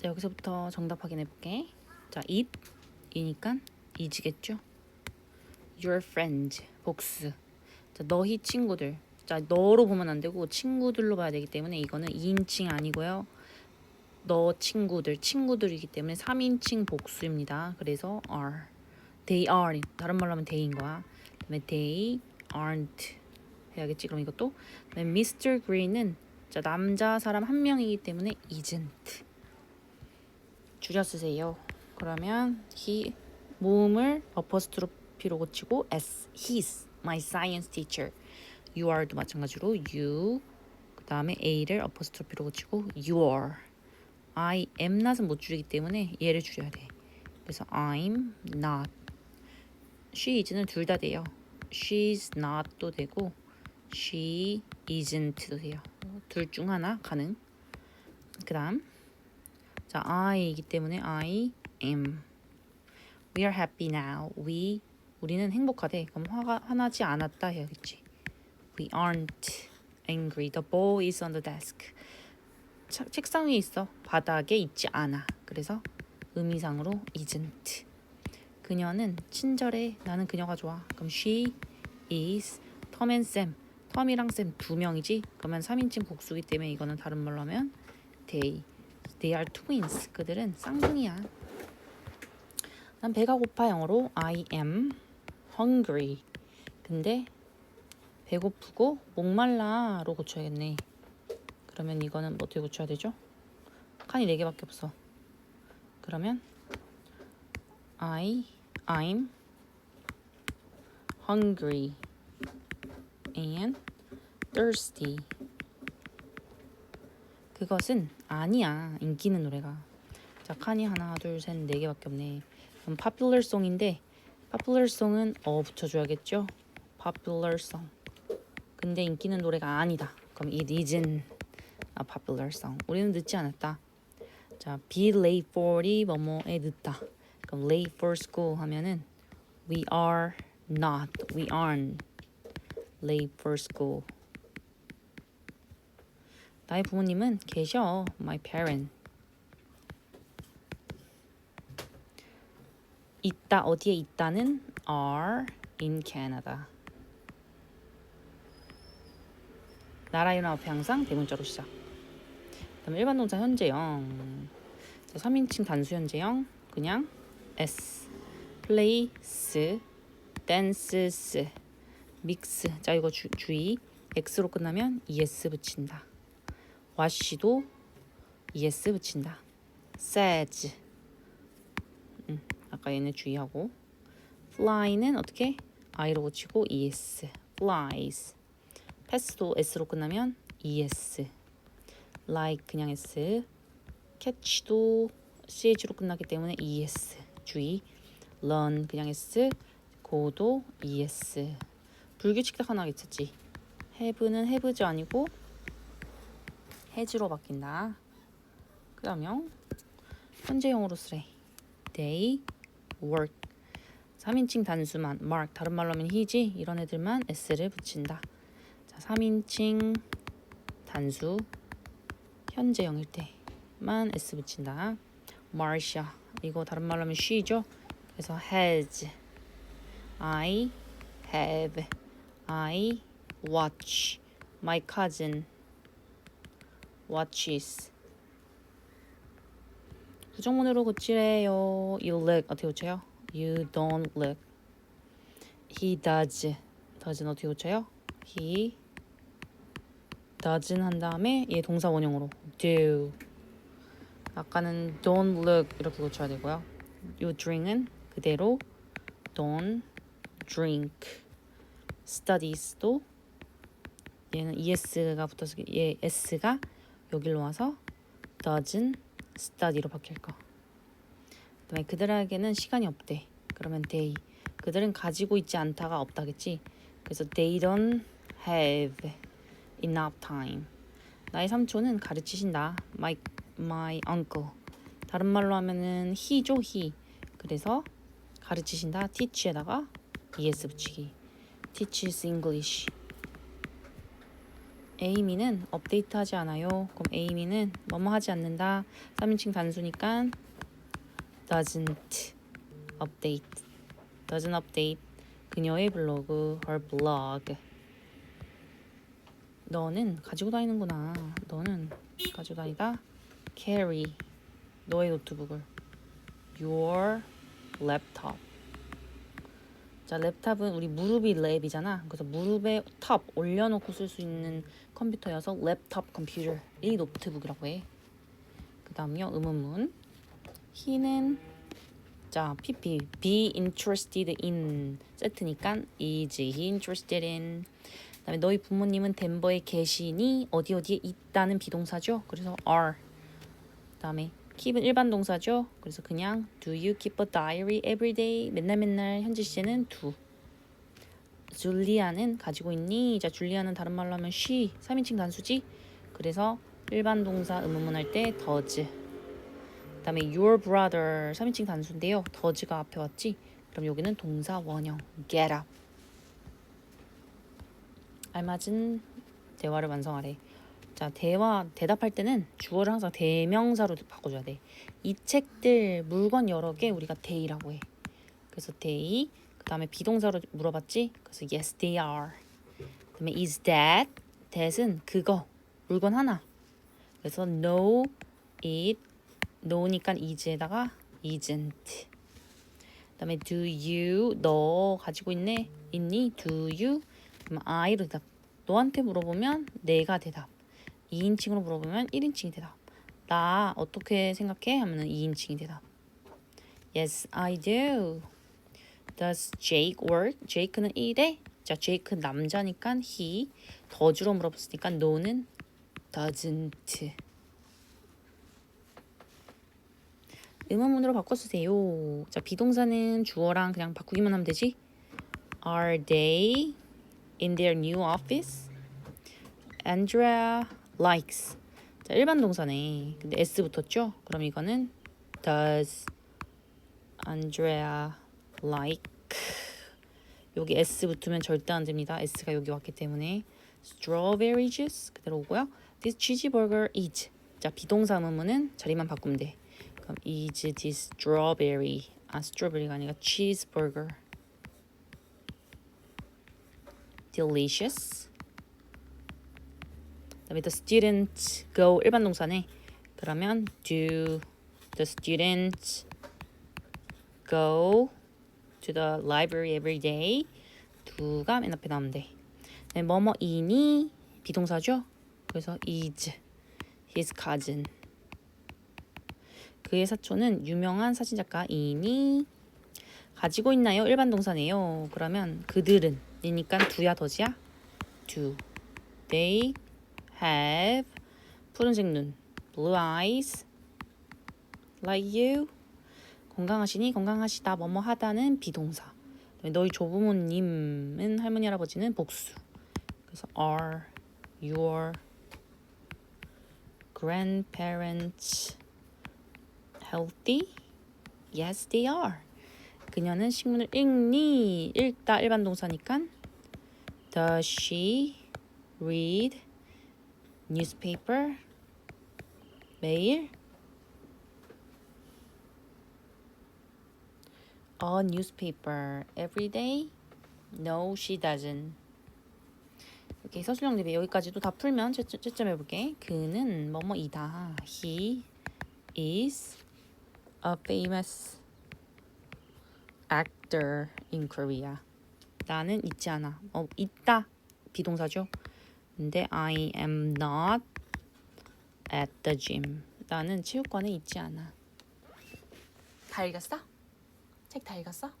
자 여기서부터 정답 확인해 볼게. 자 it 이니까 is겠죠. Your friends 복수. 자 너희 친구들. 자 너로 보면 안 되고 친구들로 봐야 되기 때문에 이거는 2인칭 아니고요. 너 친구들 친구들이기 때문에 3인칭 복수입니다. 그래서 are. They are 다른 말로 하면 they인 거야. 그다음에 they aren't 해야겠지. 그럼 이것도 그다음에 Mr. Green은 자 남자 사람 한 명이기 때문에 isn't 줄여 쓰세요. 그러면 he 모음을 어퍼스트로피로 고치고 s he's my science teacher. you are도 마찬가지로 you 그 다음에 a를 어퍼스트로피로 고치고 your I am not은 못 줄이기 때문에 얘를 줄여야 돼. 그래서 I'm not she is는 둘 다 돼요. she's not도 되고 she isn't도 돼요. 둘 중 하나 가능. 그 다음 자 I이기 때문에 I am. We are happy now. We 우리는 행복하대. 그럼 화가 화나지 않았다 해야겠지. We aren't angry. The ball is on the desk. 차, 책상 위에 있어. 바닥에 있지 않아. 그래서 의미상으로 isn't. 그녀는 친절해. 나는 그녀가 좋아. 그럼 she is Tom and Sam. 텀이랑 쌤 두 명이지. 그러면 3인칭 복수기 때문에 이거는 다른 말로 하면 they. They are twins. 그들은 쌍둥이야. 난 배가 고파 영어로 I am hungry. 근데 배고프고 목말라로 고쳐야겠네. 그러면 이거는 뭐 어떻게 고쳐야 되죠? 칸이 네 개밖에 없어. 그러면 I I'm hungry and thirsty. 그것은 아니야. 인기 있는 노래가. 자, 칸이 하나, 둘, 셋, 네 개밖에 없네. 그럼 popular song인데 popular song은 어 붙여줘야겠죠? popular song. 근데 인기 있는 노래가 아니다. 그럼 it isn't a popular song. 우리는 늦지 않았다. 자, be late for이 뭐뭐에 늦다. 그럼 late for school 하면은 we are not, we aren't late for school. 나의 부모님은 계셔. My parent. 있다 어디에 있다는 are in Canada. 나라 이름 앞에 항상 대문자로 시작. 그다음 일반 동사 현재형. 자, 3인칭 단수 현재형 그냥 s plays dances mix 자 이거 주, 주의 x로 끝나면 es 붙인다. Wash도 es 붙인다. says 음, 아까 얘네 주의하고 fly는 어떻게 i로 고치고 es flies pass도 s로 끝나면 es like 그냥 s catch도 ch로 끝나기 때문에 es 주의 learn 그냥 s go도 es 불규칙 하나 있었지 have는 have죠 아니고 has로 바뀐다. 그 다음요 현재형으로 쓰래. They work. 3인칭 단수만. Mark. 다른 말로 하면 he지. 이런 애들만 s를 붙인다. 자 3인칭 단수. 현재형일 때만 s 붙인다. Marcia. 이거 다른 말로 하면 she죠. 그래서 has. I have. I watch. My cousin watches 부정문으로 고치래요 you look 어떻게 고쳐요? you don't look he does does는 어떻게 고쳐요? he doesn't 한 다음에 얘 동사 원형으로 do 아까는 don't look 이렇게 고쳐야 되고요 you drink은 그대로 don't drink studies도 얘는 es가 붙어서 얘 s가 여기로 와서 doesn't study로 바뀔 거. 그다음에 그들에게는 시간이 없대. 그러면 they 그들은 가지고 있지 않다가 없다겠지. 그래서 they don't have enough time. 나의 삼촌은 가르치신다. My my uncle. 다른 말로 하면은 he죠 he. 그래서 가르치신다. teach에다가 es 붙이기. teaches English. 에이미는 업데이트하지 않아요. 그럼 에이미는 뭐뭐 하지 않는다. 3인칭 단수니까 doesn't update. doesn't update. 그녀의 블로그, her blog. 너는 가지고 다니는구나. 너는 가지고 다니다. carry. 너의 노트북을. your laptop. 자, 랩탑은 우리 무릎이 랩이잖아. 그래서 무릎에 탑 올려놓고 쓸 수 있는 컴퓨터여서 랩탑 컴퓨터. 이 노트북이라고 해. 그 다음요, 의문문. he는 자, PP be interested in 세트니까 is he interested in 그다음에 너희 부모님은 덴버에 계시니 어디 어디에 있다는 비동사죠. 그래서 are. 그다음에 keep은 일반 동사죠. 그래서 그냥 do you keep a diary every day? 맨날 맨날 현지 시제는 do. 줄리아는 가지고 있니? 자, 줄리아는 다른 말로 하면 she 3인칭 단수지. 그래서 일반 동사 의문문 할 때 does. 그다음에 your brother 3인칭 단수인데요. does가 앞에 왔지. 그럼 여기는 동사 원형 get up. 알맞은 대화를 완성하래. 자, 대화 대답할 때는 주어를 항상 대명사로 바꿔줘야 돼. 이 책들 물건 여러 개 우리가 they라고 해. 그래서 they 그 다음에 비동사로 물어봤지. 그래서 yes they are. 그 다음에 is that that은 그거 물건 하나. 그래서 no it no니까 is에다가 isn't. 그 다음에 do you 너 가지고 있네 있니 do you 그럼 I로 대답. 너한테 물어보면 내가 대답. 2인칭으로 물어보면 1인칭이 대답. 나 어떻게 생각해? 하면은 2인칭이 대답. Yes, I do. Does Jake work? Jake는 일해. 자, Jake 남자니까 he. 더 주로 물어봤으니까 no는 doesn't. 의문문으로 바꿔주세요. 자, 비동사는 주어랑 그냥 바꾸기만 하면 되지. Are they in their new office? Andrea likes. 자, 일반 동사네. 근데 s 붙었죠? 그럼 이거는 does Andrea like 여기 s 붙으면 절대 안 됩니다. s가 여기 왔기 때문에 strawberry juice 그대로 오고요. This cheeseburger is 자 비동사 의문문은 자리만 바꾸면 돼. 그럼 is this strawberry 아 strawberry가 아니라 cheeseburger delicious. 그다음에 the students go 일반 동사네. 그러면 do the students go to the library every day? 두가 맨 앞에 나오면 돼. 네, 뭐뭐이니 비동사죠. 그래서 is his cousin. 그의 사촌은 유명한 사진작가이니 가지고 있나요? 일반 동사네요. 그러면 그들은 이니까 두야 더지야? do. They have 푸른색 눈 blue eyes like you 건강하시니 건강하시다 뭐뭐 하다는 비동사 너희 조부모님은 할머니 할아버지는 복수 그래서 are your grandparents healthy? Yes, they are. 그녀는 신문을 읽니? 읽다 일반 동사니까 Does she read newspaper 매일? A newspaper every day? No, she doesn't. 이렇게 서술형 대비 여기까지도 다 풀면 채- 채점해 볼게. 그는 뭐뭐이다. He is a famous actor in Korea. 나는 있지 않아. 어, 있다. 비동사죠. 근데 I am not at the gym. 나는 체육관에 있지 않아. 다 읽었어? 책 다 읽었어?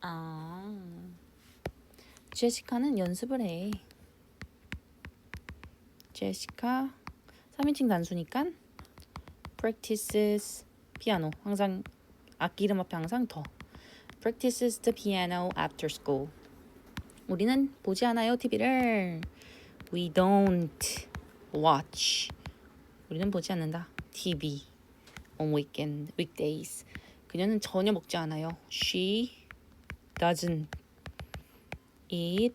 아. 제시카는 연습을 해. 제시카 3인칭 단수니까 practices 피아노 항상 악기 이름 앞에 항상 더 practices the piano after school 우리는 보지 않아요 TV를 we don't watch 우리는 보지 않는다 TV on weekend weekdays 그녀는 전혀 먹지 않아요 she doesn't eat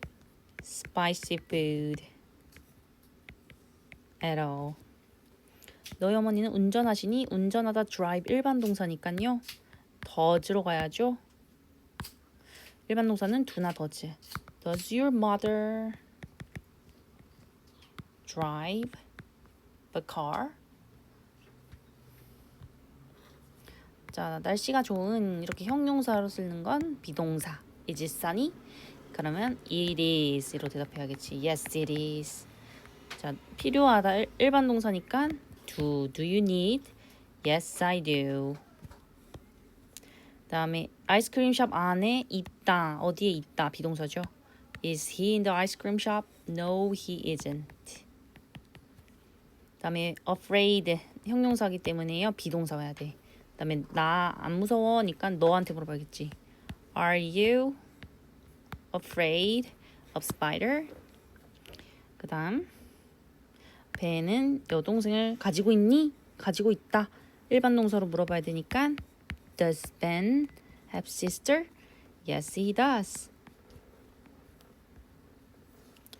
spicy food at all. 너희 어머니는 운전하시니 운전하다 drive 일반 동사니까요. does로 가야죠. 일반 동사는 do나 does. Does your mother drive the car? 자, 날씨가 좋은 이렇게 형용사로 쓰는 건 비동사. Is it sunny? 그러면 it is로 대답해야겠지. Yes, it is. 자, 필요하다 일- 일반 동사니까 do. Do you need? Yes, I do. 다음에 아이스크림 샵 안에 있다. 어디에 있다? 비동사죠. Is he in the ice cream shop? No, he isn't. 다음에 afraid 형용사기 때문에요. 비동사 와야 돼. 그다음에 나 안 무서워니까 너한테 물어봐야겠지. Are you afraid of spider? 그다음 배는 여동생을 가지고 있니? 가지고 있다. 일반 동사로 물어봐야 되니까 Does Ben have sister? Yes, he does.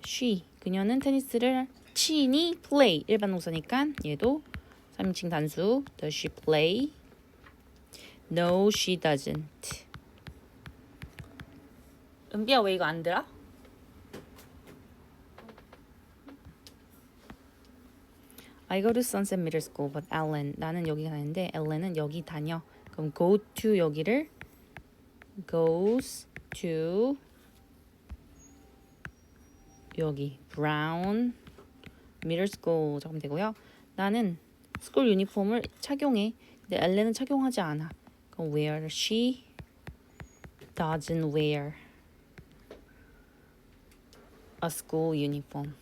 She 그녀는 테니스를 치니 play 일반 동사니까 얘도 3인칭 단수 Does she play? No, she doesn't. 은비야 왜 이거 안 들어? To Sunset Middle School, but Ellen 나는 여기 가는데 Ellen은 여기 다녀. 그럼 go to 여기를 goes to 여기 Middle School 적으면 되고요. 나는 스쿨 유니폼을 착용해. 근데 엘렌은 착용하지 않아. 그럼 wear she doesn't wear a school uniform.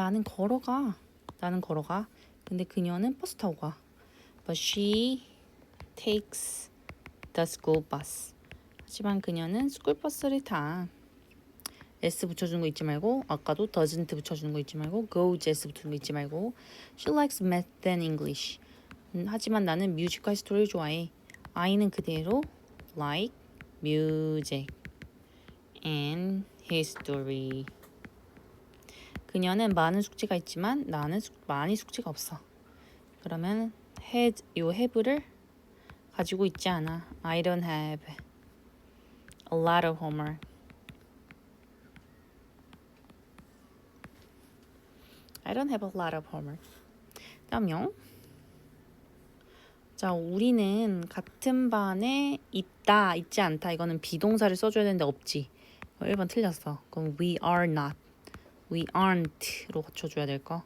나는 걸어가. 나는 걸어가. 근데 그녀는 버스 타고 가. But she takes the school bus. 하지만 그녀는 스쿨 버스를 타. S 붙여주는 거 잊지 말고 아까도 doesn't 붙여주는 거 잊지 말고 goes S 붙여주는 거 잊지 말고 She likes math and English. 음, 하지만 나는 뮤직과 히스토리를 좋아해. I는 그대로 like music and history. 그녀는 많은 숙제가 있지만 나는 숙, 많이 숙제가 없어. 그러면 had 요 have를 가지고 있지 않아. I don't have a lot of homework. I don't have a lot of homework. 다음요. 자, 우리는 같은 반에 있다, 있지 않다. 이거는 비동사를 써줘야 되는데 없지. 1번 틀렸어. 그럼 we are not. We aren't로 고쳐줘야 될 거.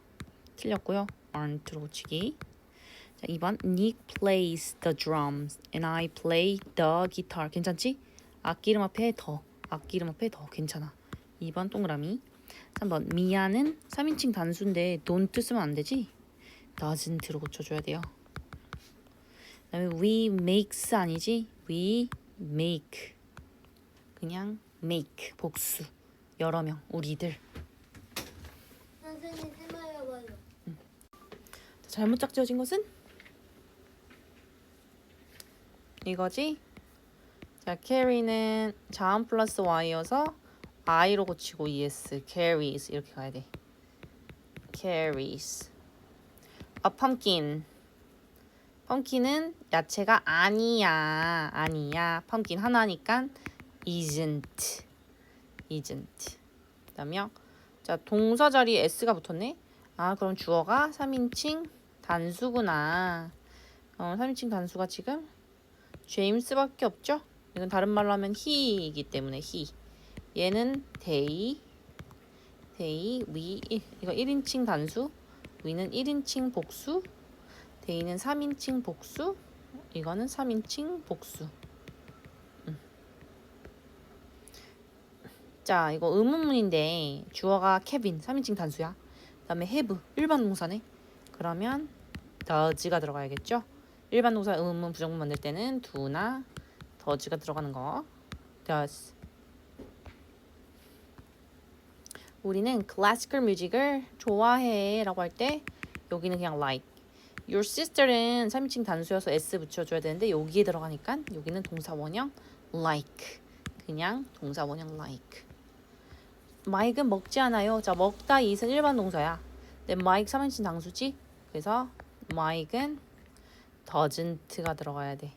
틀렸고요. aren't로 고치기. 자, 2번 Nick plays the drums and I play the guitar. 괜찮지? 악기 이름 앞에 더. 악기 이름 앞에 더. 괜찮아. 2번 동그라미. 3번 미아는 3인칭 단수인데 don't 쓰면 안 되지? doesn't로 고쳐줘야 돼요. 그다음에 we makes 아니지? we make. 그냥 make 복수. 여러 명 우리들. 해봐요. 잘못 짝지어진 것은 이거지. 자, carry는 자음 플러스 y여서 i로 고치고 es, carries 이렇게 가야 돼. carries. a pumpkin. 펌킨은 야채가 아니야, 아니야. 펌킨 하나니까 isn't, isn't. 그다음에 자 동사 자리에 s가 붙었네. 아 그럼 주어가 3인칭 단수구나. 어 3인칭 단수가 지금 제임스밖에 없죠? 이건 다른 말로 하면 he이기 때문에 he. 얘는 they, they, we 이거 1인칭 단수, we는 1인칭 복수, they는 3인칭 복수, 이거는 3인칭 복수. 자 이거 의문문인데 주어가 케빈 3인칭 단수야. 그다음에 have 일반 동사네. 그러면 does가 들어가야겠죠. 일반 동사 의문문 부정문 만들 때는 do나 does가 들어가는 거. does. 우리는 클래시컬 뮤직을 좋아해라고 할 때 여기는 그냥 like. Your sister은 3인칭 단수여서 s 붙여줘야 되는데 여기에 들어가니까 여기는 동사 원형 like 그냥 동사 원형 like 마이크는 먹지 않아요. 자 먹다 이은 일반 동사야. 근데 마이크 3인칭 단수지. 그래서 마이크는 doesn't가 들어가야 돼.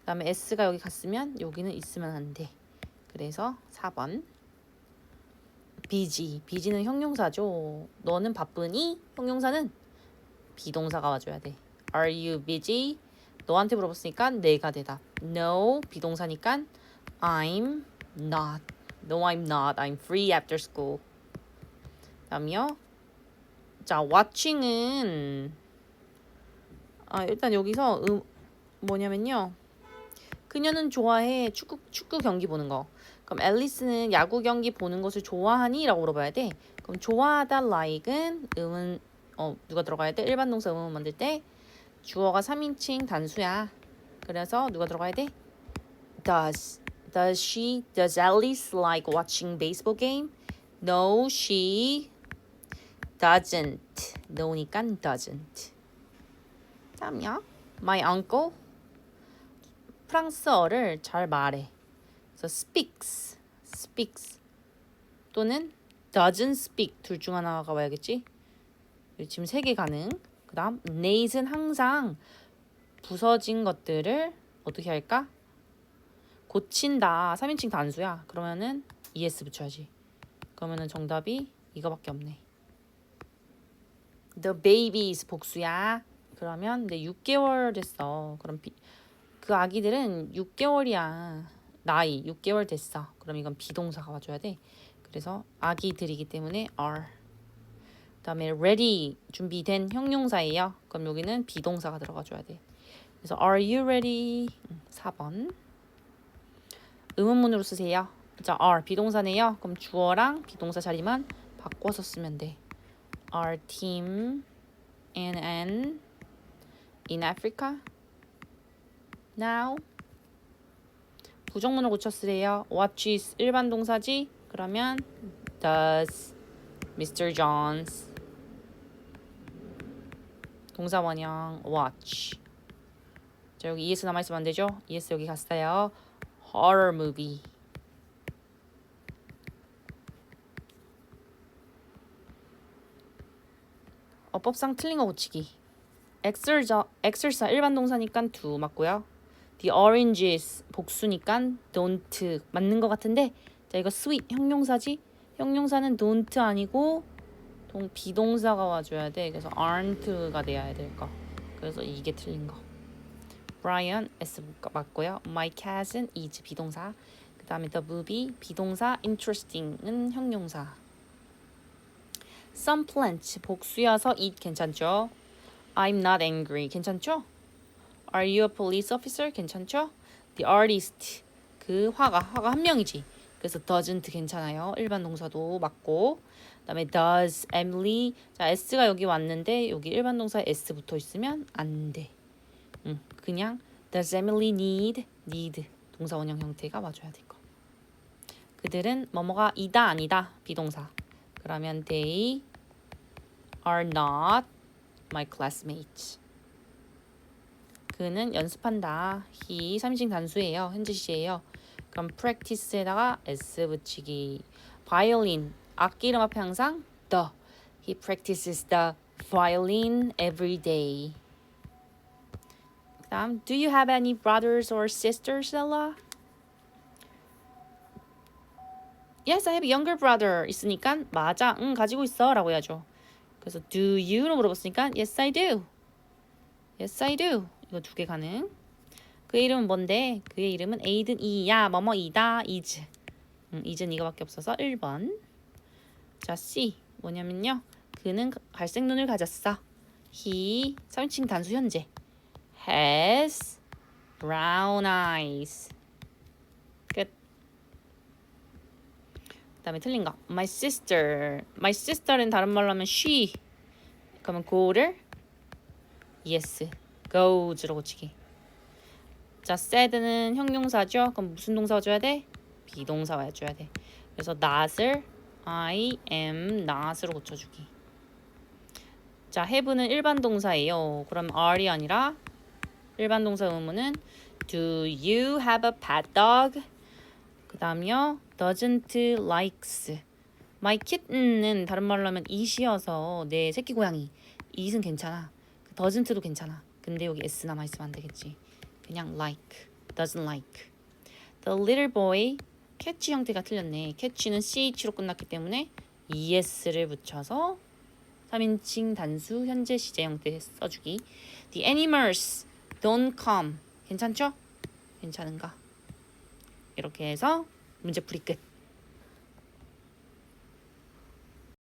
그 다음에 s가 여기 갔으면 여기는 있으면 안 돼. 그래서 4번 busy. busy는 형용사죠. 너는 바쁘니? 형용사는 비동사가 와줘야 돼. Are you busy? 너한테 물어봤으니까 내가 대답. No 비동사니까 I'm not. No, I'm not. I'm free after school. 다음이요. 자, watching은 아 일단 여기서 음, 뭐냐면요. 그녀는 좋아해 축구 축구 경기 보는 거. 그럼 앨리스는 야구 경기 보는 것을 좋아하니?라고 물어봐야 돼. 그럼 좋아하다 like은 음은 어 누가 들어가야 돼? 일반 동사 음은 만들 때 주어가 3인칭 단수야. 그래서 누가 들어가야 돼? Does Does she Does Alice like watching baseball game? No, she doesn't. no니까 doesn't. 다음이요. My uncle 프랑스어를 잘 말해. 그래서 speaks, speaks 또는 doesn't speak 둘 중 하나가 와야겠지. 지금 세 개 가능. 그다음 nate은 항상 부서진 것들을 어떻게 할까? 고친다. 3인칭 단수야. 그러면은 es 붙여야지. 그러면은 정답이 이거밖에 없네. The babies 복수야. 그러면 내 6개월 됐어. 그럼 비, 그 아기들은 6개월이야. 나이 6개월 됐어. 그럼 이건 비동사가 와줘야 돼. 그래서 아기들이기 때문에 are. 그 다음에 ready 준비된 형용사예요. 그럼 여기는 비동사가 들어가줘야 돼. 그래서 are you ready? 4번. 의문문으로 쓰세요. 자, are 비동사네요. 그럼 주어랑 비동사 자리만 바꿔서 쓰면 돼. Our team and an in Africa now 부정문을 고쳐 쓰래요. Watches 일반 동사지. 그러면 does Mr. Jones 동사 원형 watch 자 여기 es 남아 있으면 안 되죠? es 여기 갔어요. Horror movie 어법상 틀린 거 고치기. exercise, exercise 일반 동사니까 do 맞고요. The oranges 복수니까 don't 맞는 것 같은데 자 이거 sweet 형용사지. 형용사는 don't 아니고 동 비동사가 와줘야 돼. 그래서 aren't가 돼야 될 거. 그래서 이게 틀린 거. Brian S 맞고요. My cat은 is 비동사. 그 다음에 the movie 비동사. Interesting은 형용사. Some plants 복수여서 eat 괜찮죠? I'm not angry 괜찮죠? Are you a police officer? 괜찮죠? The artist 그 화가 화가 한 명이지. 그래서 doesn't 괜찮아요. 일반 동사도 맞고. 그다음에 does Emily 자 s가 여기 왔는데 여기 일반 동사 s 붙어 있으면 안 돼. 응, 그냥 does Emily need need 동사 원형 형태가 와줘야 될 거. 그들은 뭐뭐가 이다 아니다 비동사. 그러면 they are not my classmates. 그는 연습한다. he 3인칭 단수예요. 현재 시예요. 그럼 practice에다가 s 붙이기. violin 악기 이름 앞에 항상 the. He practices the violin every day. 그다음 Do you have any brothers or sisters, Ella? Yes, I have a younger brother. 있으니까 맞아. 응, 가지고 있어라고 해야죠. 그래서 do you로 물어봤으니까 yes, I do. Yes, I do. 이거 두 개 가능. 그의 이름은 뭔데? 그의 이름은 에이든 이야 뭐뭐 이다 is. 음, is는 이거밖에 없어서 1번. 자 C 뭐냐면요. 그는 갈색 눈을 가졌어. He 3인칭 단수 현재. Has brown eyes. 끝. 그다음에 틀린 거. My sister. My sister는 다른 말로 하면 she. 그러면 go를 yes. goes로 고치기. 자, said는 형용사죠. 그럼 무슨 동사 와줘야 돼? 비동사 와줘야 돼. 그래서 not을 I am not으로 고쳐주기. 자, have는 일반 동사예요. 그럼 are이 아니라 일반 동사 의문은 Do you have a pet dog? 그 다음이요. Doesn't likes. My kitten은 다른 말로 하면 it이어서 내 새끼 고양이. it은 괜찮아. doesn't도 괜찮아. 근데 여기 s 남아있으면 안 되겠지. 그냥 like. Doesn't like. The little boy. catch 형태가 틀렸네. catch는 ch로 끝났기 때문에 es를 붙여서 3인칭 단수 현재 시제 형태 써주기. The animals don't come. 괜찮죠? 괜찮은가? 이렇게 해서 문제풀이 끝.